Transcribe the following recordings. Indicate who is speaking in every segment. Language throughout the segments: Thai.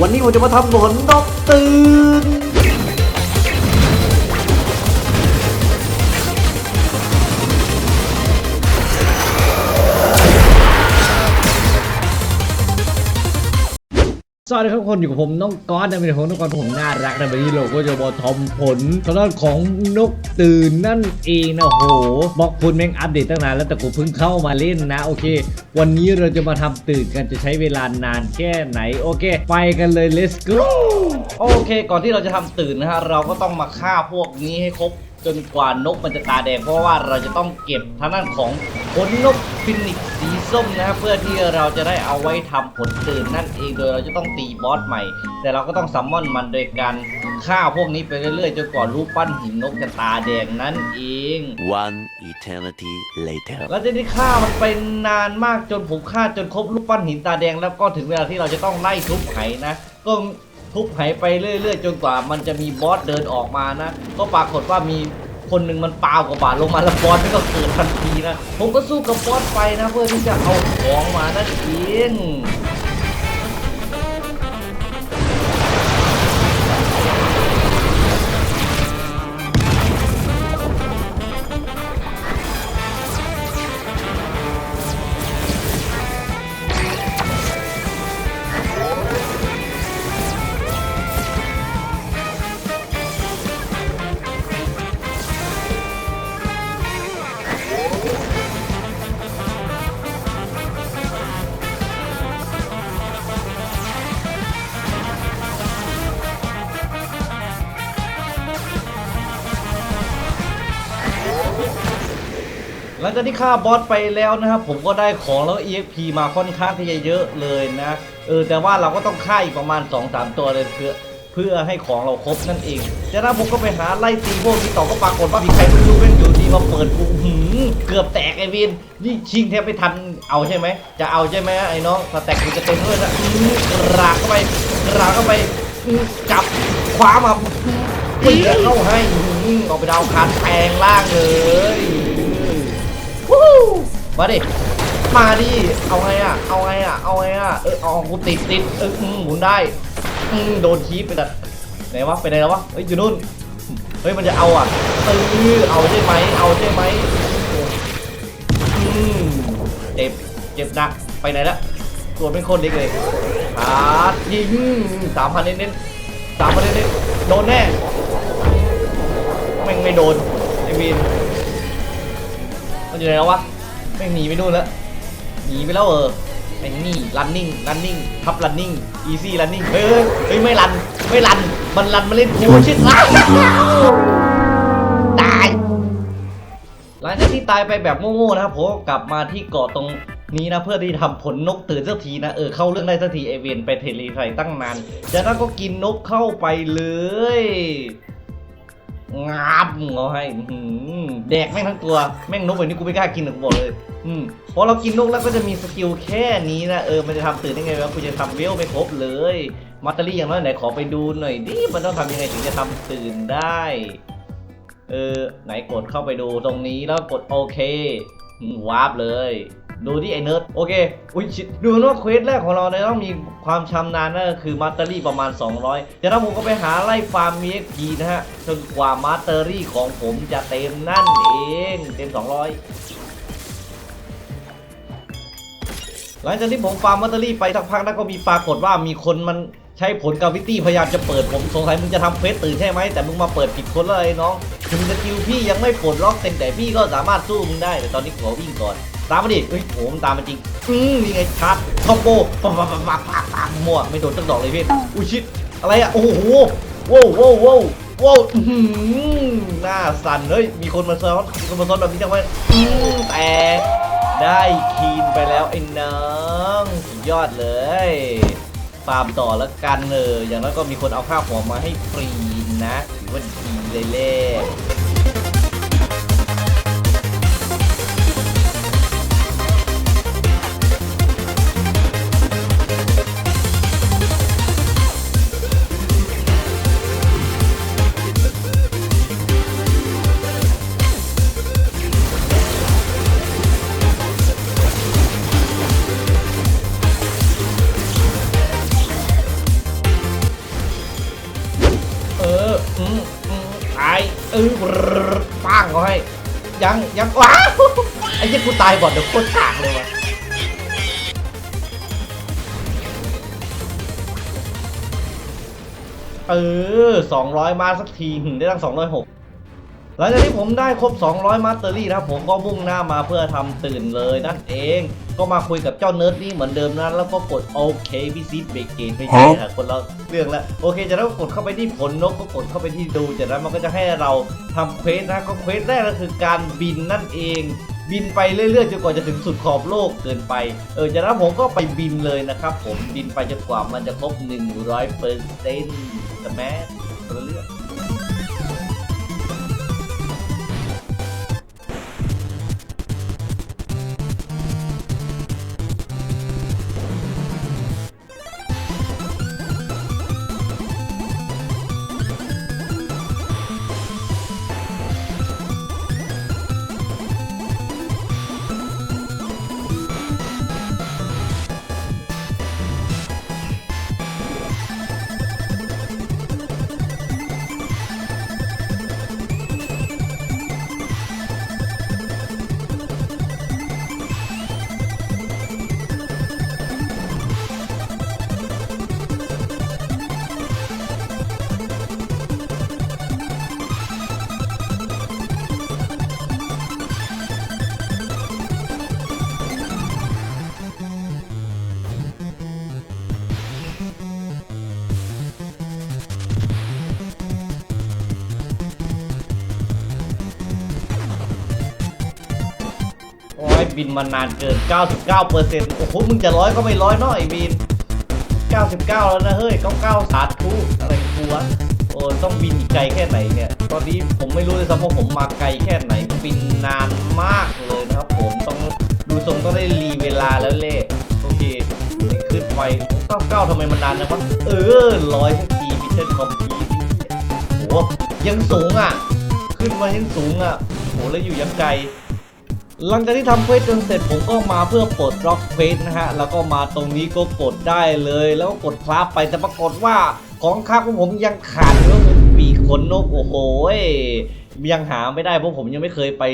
Speaker 1: วันนี้ผมจะมาทำหนอนนกตื่น สวัสดีครับทุกคนอยู่กับผมน้องก๊อตนะเป็นของน้องก๊อตผมน่ารักนะวันนี้เราก็จะมาทำผลทางด้านของนกตื่นนั่นเองนะโหบอกคุณแม่งอัปเดตตั้งนานแล้วแต่กูเพิ่งเข้ามาเล่นนะโอเค วันนี้เราจะมาทำตื่นกันจะใช้เวลานานแค่ไหนโอเค ไปกันเลย let's go โอเค ก่อนที่เราจะทำตื่นนะฮะเราก็ต้องมาฆ่าพวกนี้ให้ครบจนกว่านกมันจะตาแดงเพราะว่าเราจะต้องเก็บทางด้านของผลนกฟินิกซ์สี ส้มนะครับเพื่อที่เราจะได้เอาไว้ทำผลตื่นนั่นเองโดยเราจะต้องตีบอสใหม่ แต่เราก็ต้องซัมมอนมันโดยการฆ่าพวกนี้ไปเรื่อยๆจนกว่ารูปปั้นหินนกจะตาแดงนั่นเอง
Speaker 2: One eternity later.
Speaker 1: เราจะได้ฆ่ามันไปนานมากจนผมฆ่าจนครบรูปปั้นหินตาแดงแล้วก็ถึงเวลาที่เราจะต้องไล่ทุบไหนะก็ทุบไหไปเรื่อย ๆ จนกว่ามันจะมีบอสเดินออกมานะ ก็ปรากฏว่ามี คนหนึ่งมันปาวกับบาทลงมาแล้วบอสมันก็เกิดทันทีนะ ผมก็สู้กับบอสไปนะ เพื่อที่จะเอาของมานั่นเอง ลังจากที่ฆ่าบอสไปแล้วนะครับผมก็ได้ของแล้ว EXP มาค่อนข้างที่จะเยอะเลยนะเออแต่ว่าเราก็ต้องฆ่าอีกประมาณ 2-3 ตัวเลยเพื่อเพื่อให้ของเราครบนั่นเองจากนั้นผมก็ไปหาไล่ตีพวกนี้ต่อก็ปรากฏว่ามีใครไม่รู้แม่งอยู่ดีมาเปิดกูหืมเกือบแตกไอ้วินนี่ชิงแทบไม่ทันเอาใช่ไหมจะเอาใช่ไหมไอ้น้องสแต็กกูจะเต็มด้วยนะรากเข้าไปรากเข้าไปจับคว้ามาเปียเข้าให้ออเอาไปดาวคานแทงล่างเลย มาดิ มาดิ เอาไงอะ เอาไงอะ เอาไงอะ เออเอากูติดติดเอออืมหมุนได้อืมโดนคีบไปแต่ไหนวะ ไปไหนแล้ววะ เฮ้ยอยู่นู่น เฮ้ยมันจะเอาอะเออเอาใช่ไหม เอาใช่ไหมอืมเจ็บ เจ็บหนัก ไปไหนละตัวเป็นคนเล็กเลยชาร์จยิงสามพันเน้นๆสามพันเน้นๆโดนแน่แม่งไม่โดนไอ้วีน มันอยู่ไหนแล้ววะแม่งหนีไปนู่นแล้วหนีไปแล้วเออไอ้นี่ running running ทับ running easy running เฮ้ยเฮ้ยเฮ้ยไม่รันไม่รันมันรันมาเล่นกูชิดละตายหลังจากที่ตายไปแบบโง่ๆนะครับผมกลับมาที่เกาะตรงนี้นะเพื่อที่ทำผลนกตื่นสักทีนะเออเข้าเรื่องได้สักทีเอเวนไปเทเลไทยตั้งนานจากนั้นก็กินนกเข้าไปเลย งับเอาให้อื้อหือแดกแม่งทั้งตัวแม่งนกแบบนี้กูไม่กล้ากินหรอกบอกเลยอืมพอเรากินนกแล้วก็จะมีสกิลแค่นี้นะเออมันจะทำตื่นได้ไงวะกูจะทำเวลไม่ครบเลยมัตเตอรี่อย่างน้อยไหนขอไปดูหน่อยดิมันต้องทำยังไงถึงจะทำตื่นได้เออไหนกดเข้าไปดูตรงนี้แล้วกดโอเควาร์ปเลย ดูที่ไอเนิร์ดโอเค อุ้ยชิดดูเหมือนว่าเควสแรกของเราเนี่ยต้องมีความชำนาญนั่นก็คือมาสเตอรี่ประมาณ 200เดี๋ยวเราผมก็ไปหาไล่ฟาร์มมีเอ็กพีนะฮะจนกว่ามาสเตอรี่ของผมจะเต็มนั่นเอง เต็ม 200หลังจากที่ผมฟาร์มมาสเตอรี่ไปสักพักแล้วก็มีปรากฏว่ามีคนมันใช้ผลกาวิตี้พยายามจะเปิดผมสงสัยมึงจะทำเฟสตื่นใช่ไหมแต่มึงมาเปิดผิดคนแล้วไอ้น้องถึงสกิลพี่ยังไม่ปลดล็อกเต็มแต่พี่ก็สามารถสู้มึงได้แต่ตอนนี้ขอวิ่งก่อน ตามมาดิเฮ้ยโหมนตามมาจริง อืมนี่ไงชาร์จคอมโบปังปังปังปังปังปังมั่วไม่โดนตั้งดอกเลยพี่ อุ้ยชิดอะไรอะ โอ้โหโว้วโว้วโว้วโว้วอื้อหือหน้าสั่นเฮ้ย มีคนมาซ้อนมีคนมาซ้อนแบบนี้จังไหมอืมแตกได้คีนไปแล้วไอ้น้องสุดยอดเลยฟาร์มต่อแล้วกันเอออย่างนั้นก็มีคนเอาข้าวหอมมาให้ฟรีนะถือว่าดีเลยแหละ ออป้างเขาให้ ยังยังว้าวไอ้ยี่กูตายบ่อนเดี๋ยวโคตรขางเลยวะเออ200มาสักทีหึได้ตั้ง206ห หลังจากที่ผมได้ครบ 200 มาสเตอรี่นะครับผมก็มุ่งหน้ามาเพื่อทำตื่นเลยนั่นเอง ก็มาคุยกับเจ้าเนิร์ดนี่เหมือนเดิมนะแล้วก็กดโอเคพิซิตเบรกเกตไม่ใช่ค่ะคนเราเรื่องละโอเคจากนั้นก็กดเข้าไปที่ผลนกก็กดเข้าไปที่ดูจากนั้นมันก็จะให้เราทำเควสนะก็เควสแรกก็คือการบินนั่นเองบินไปเรื่อยๆจนกว่าจะถึงสุดขอบโลกเกินไป เออจากนั้นผมก็ไปบินเลยนะครับ ผมบินไปจนกว่ามันจะครบ100เปอร์เซ็นต์แต่แม้เรื่อง บินมานานเกิน 99เปอร์เซ็นต์โอ้โห มึงจะร้อยก็ไม่ร้อยเนาะไอ้บิน 99 แล้วนะเฮ้ย 99 สาธุอะไรกูวะโอ้ต้องบินอีกไกลแค่ไหนเนี่ย ตอนนี้ผมไม่รู้เลยซ้ำว่าผมมาไกลแค่ไหน บินนานมากเลยนะครับผม ต้องดูทรงต้องได้รีเวลาแล้วเล่โอเคขึ้นไป99ทำไมมันนานนะวะ เออร้อยสักทีมิชชั่นคอมพลีทโอ้โหยังสูงอะ ขึ้นมายังสูงอะโหแล้วอยู่ยังไกล หลังจากที่ทำเควสจนเสร็จผมก็มาเพื่อปลดล็อกเควสนะฮะ แล้วก็มาตรงนี้ก็กดได้เลย แล้วก็กดคลาฟไปแต่ปรากฏว่าของคราของผมยังขาดอยู่องปีขนนกโอ้โหยยังหาไม่ได้เพราะผมยังไม่เคยไป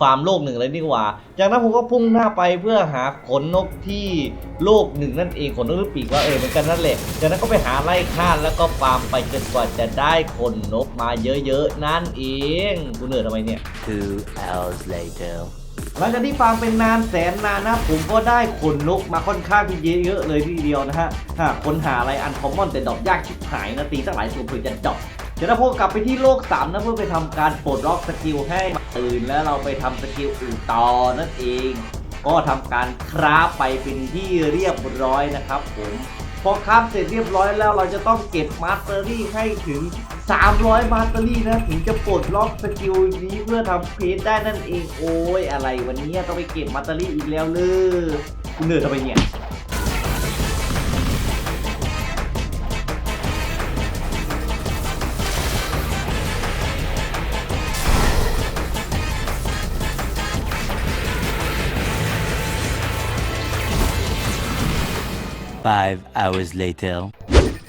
Speaker 1: ฟาร์มโลกหนึ่งเลยนี่หว่า จากนั้นผมก็พุ่งหน้าไปเพื่อหาขนนกที่โลกหนึ่งนั่นเองขนนกหรือปีกว่าเออเหมือนกันนั่นแหละ จากนั้นก็ไปหาไล่ฆ่าแล้วก็ฟาร์มไปจนกว่าจะได้ขนนกมาเยอะๆนั่นเองกูเหนื่อยทำไมเนี่ย
Speaker 2: Two hours later.
Speaker 1: หลังจากที่ฟาร์มเป็นนานแสนนานนะ ผมก็ได้ขนนกมาค่อนข้างเยอะเลยทีเดียวนะฮะหากคนหาอะไรอันคอมมอนแต่ดอกยากชิบหายนะตีตั้งหลายตัวเพื่อจะดอกเดี๋ยวเราพวกกลับไปที่โลก 3 นะเพื่อไปทำการปลดล็อกสกิลให้ตื่นแล้วเราไปทำสกิลอื่นต่อนั่นเอง ก็ทำการคราฟไปเป็นที่เรียบร้อยนะครับผมพอคราฟเสร็จเรียบร้อยแล้วเราจะต้องเก็บมาสเตอรี่ให้ถึง 300มาสเตอรี่นะ ถึงจะปลดล็อกสกิลนี้เพื่อทำเควสได้นั่นเอง โอ้ย อะไรวันนี้ต้องไปเก็บมาสเตอรี่อีกแล้วเลยคุณเหนื่อยทำไมเนี่ย
Speaker 2: Five hours later.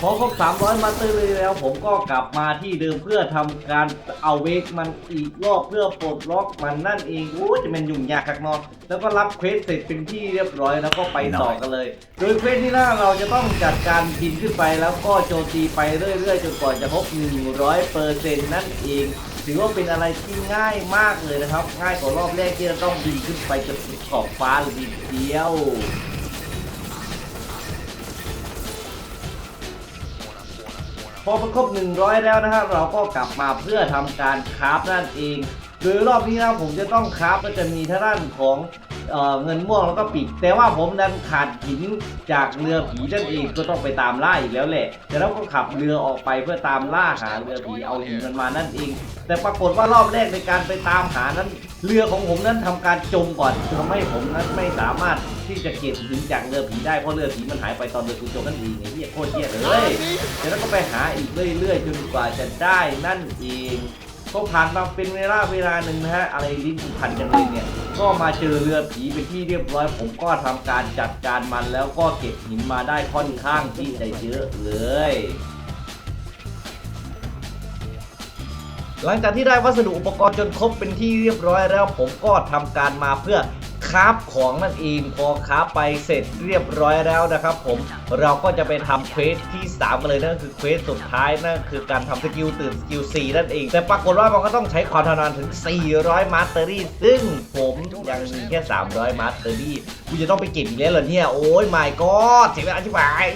Speaker 1: พอครบ300มาเตอรี่แล้ว ผมก็กลับมาที่เดิมเพื่อทำการเอาเวกมันอีกรอบเพื่อปลดล็อกมันนั่นเองโอ้จะเป็นยุ่งยากคักนอนแล้วก็รับเควสเสร็จเป็นที่เรียบร้อยแล้วก็ไปต่อกันเลย โดยเควสที่หน้าเราจะต้องจัดการบินขึ้นไปแล้วก็โจมตีไปเรื่อยๆจนกว่าจะครบ100เปอร์เซ็นต์นั่นเองถือว่าเป็นอะไรที่ง่ายมากเลยนะครับ ง่ายกว่ารอบแรกที่จะต้องบินขึ้นไปจนถึงขอบฟ้าเลยทีเดียว พอมันครบ 100 แล้วนะครับเราก็กลับมาเพื่อทำการคราฟนั่นเอง โดยรอบนี้นะผมจะต้องคราฟก็จะมีท่าด้านของ เอ่อเงินม่วงแล้วก็ปีกแต่ว่าผมดันขาดหินจากเรือผีนั่นเองก็ต้องไปตามล่าอีกแล้วแหละแต่เราก็ขับเรือออกไปเพื่อตามล่าหาเรือผีเอาหินมันมานั่นเอง แต่ปรากฏว่ารอบแรกในการไปตามหานั้น เรือของผมนั้นทำการจมก่อนทำให้ผมนั้นไม่สามารถที่จะเก็บหินจากเรือผีได้เพราะเรือผีมันหายไปตอนเรือกูจมนั่นเองไอ้เหี้ยโคตรเหี้ยเลยเดี๋ยวเราก็ไปหาอีกเรื่อยๆจนกว่าจะได้นั่นเอง ก็ผ่านมาเป็นเวลาเวลาหนึ่งนะฮะอะไรลิ้นพันกันเลยเนี่ย ก็มาเจอเรือผีเป็นที่เรียบร้อย ผมก็ทำการจัดการมันแล้วก็เก็บหินมาได้ค่อนข้างที่จะเยอะเลยหลังจากที่ได้วัสดุอุปกรณ์จนครบเป็นที่เรียบร้อยแล้วผมก็ทำการมาเพื่อ คราฟของนั่นเองพอคราฟไปเสร็จเรียบร้อยแล้วนะครับผมเราก็จะไปทำเควสที่3กันเลยนั่นคือเควสสุดท้ายนั่นคือการทำสกิลตื่นสกิล4นั่นเองแต่ปรากฏว่ามันก็ต้องใช้ความทนานถึง 400 มาสเตอรี่ซึ่งผมยังมีแค่ 300 มาสเตอรี่กูจะต้องไปเก็บอีกแล้วเหรอเนี่ยโอ้ยไม่ก็เสียเวลาชิบหาย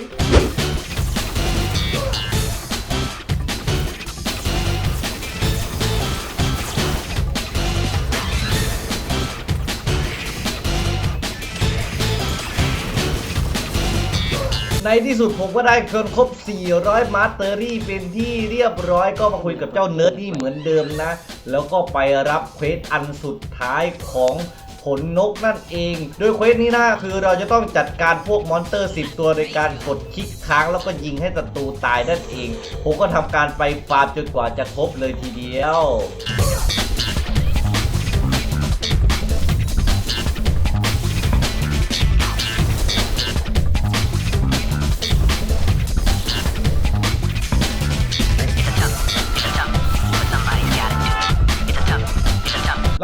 Speaker 1: ในที่สุดผมก็ได้เกินครบ 400 มาสเตอรี่เป็นที่เรียบร้อยก็มาคุยกับเจ้าเนิร์ดนี่เหมือนเดิมนะ แล้วก็ไปรับเควสอันสุดท้ายของผลนกนั่นเอง โดยเควสนี้นะคือเราจะต้องจัดการพวกมอนสเตอร์ 10 ตัวในการกดคลิกค้างแล้วก็ยิงให้ศัตรูตายนั่นเอง ผมก็ทำการไปฟาร์มจนกว่าจะครบเลยทีเดียว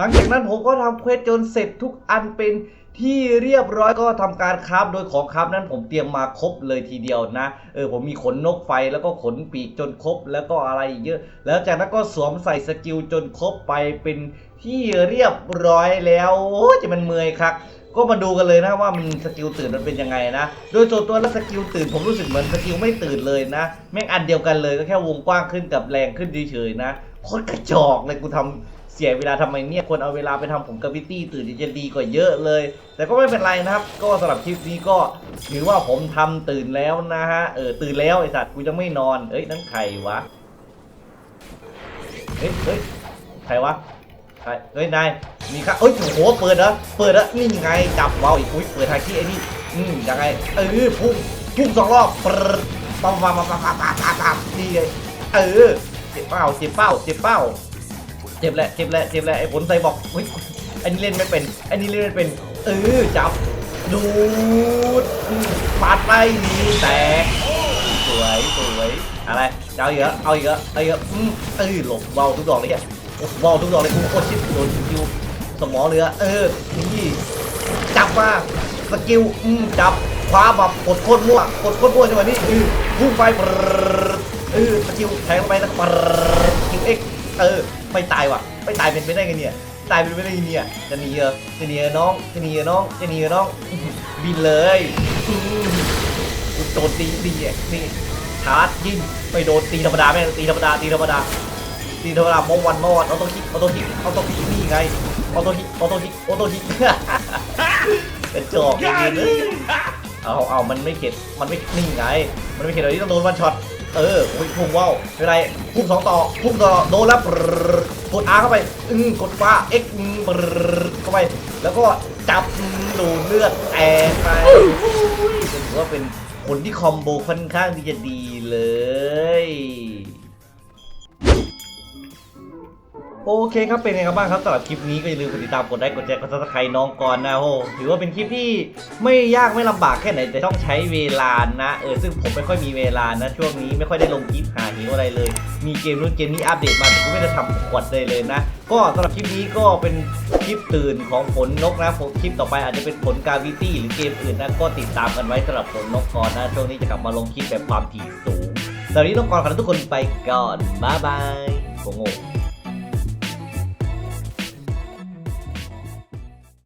Speaker 1: ลังจากนั้นผมก็ทำเควสจนเสร็จทุกอันเป็นที่เรียบร้อยก็ทำการคราฟโดยของคราฟนั้นผมเตรียมมาครบเลยทีเดียวนะเออผมมีขนนกไฟแล้วก็ขนปีกจนครบแล้วก็อะไรเยอะ แล้วจากนั้นก็สวมใส่สกิลจนครบไปเป็นที่เรียบร้อยแล้วโอ้จะมันเมื่อยครับก็มาดูกันเลยนะว่ามันสกิลตื่นมันเป็นยังไงนะ โดยส่วนตัวแล้วสกิลตื่นผมรู้สึกเหมือนสกิลไม่ตื่นเลยนะแม่งอันเดียวกันเลยก็แค่วงกว้างขึ้นกับแรงขึ้นเฉยๆนะโคตรกระจอกเลยกูทำ เสียเวลาทำไมเนี่ยควรเอาเวลาไปทำผมกับพิตตี้ตื่นจะดีกว่าเยอะเลย แต่ก็ไม่เป็นไรนะครับ ก็สำหรับคลิปนี้ก็ถือว่าผมทำตื่นแล้วนะฮะเออตื่นแล้วไอสัตว์กูจะไม่นอน เอ้ยนั่นใครวะเฮ้ยเฮ้ยใครวะใช่เฮ้ยนายมีครับเอ้ยโอ้โหเปิดเหรอเปิดแล้วนี่ไงจับเบาอีกอุ้ยเปิดทางที่ไอ้นี่อืมยังไงเออพุ่งพุ่งสองรอบปรดปั๊มปั๊มปั๊มปั๊มปั๊มปั๊มปั๊มนี่ไงเออเจ็บเป้าเจ็บเป้าเจ็บเป้า เจ็บแหละเจ็บแหละเจ็บแหละไอ้ผลใส่บอกเฮ้ยอันนี้เล่นไม่เป็นอันนี้เล่นไม่เป็นเออจับดูดปาดไปนี่แตกสวยสวยอะไรจเอาอีกเหรอเอาอีกเหรอเอาอีกเหรออืมเออหลบเบาทุกดอกเลยแกบอลทุกดอกเลยกูโคตรชิดโดนสกิลสมองเลยอะเออนี่จับมาสกิลอืมจับคว้าแบบกดโคตรมั่วกดโคตรมั่วจังหวะนี้เออพุ่งไปเออสกิลแทงลงไปนะปรดสกิลเอ็ก เออ ไม่ตายว่ะ ไม่ตายเป็นไปได้ไงเนี่ย ตายเป็นไปได้ไงเนี่ย จะหนีเหรอจะหนีเหรอน้อง จะหนีเหรอน้อง จะหนีเหรอน้องอื้อหือบินเลยอืมโดนตีดีอะนี่ชาร์จยิงไม่โดนตีธรรมดาแม่งตีธรรมดาตีธรรมดาตีธรรมดาโมวันโมวันออโต้ฮิตออโต้ฮิตออโต้ฮิตนี่ไงออโต้ฮิตออโต้ฮิตออโต้ฮิตกระจอกจริงๆเลยเอาเอามันไม่เข็ดมันไม่นี่ไง มันไม่เข็ดเลยที่ต้องโดนวันช็อต เออพุ่งว่าวไม่ไรพุ่งสองต่อพุ่งต่อโดนแล้วกดอาเข้าไปอืกดฟ้าเอ็กเข้าไป แล้วก็จับดูเลือดแตกไปถือว่าเป็นคนที่คอมโบค่อนข้างที่จะดีเลย โอเคครับเป็นไงครับบ้างครับสำหรับคลิปนี้ก็อย่าลืมกดติดตามกดไลค์กดแชร์กดซับสไครต์น้องก่อนนะโหถือว่าเป็นคลิปที่ไม่ยากไม่ลำบากแค่ไหนแต่ต้องใช้เวลานะเออซึ่งผมไม่ค่อยมีเวลานะ ช่วงนี้ไม่ค่อยได้ลงคลิปหาหิวอะไรเลย มีเกมนู้นเกมนี้อัปเดตมาแต่ก็ไม่ได้ทำขวดเลยเลยนะ ก็สำหรับคลิปนี้ก็เป็นคลิปตื่นของผลนกนะผมคลิปต่อไปอาจจะเป็นผลกาวิตี้หรือเกมอื่นนะก็ติดตามกันไว้สำหรับผลนกก่อนนะช่วงนี้จะกลับมาลงคลิปแบบความถี่สูงตอนนี้ต้องขอลาทุกคนไปก่อนบ๊ายบายโง่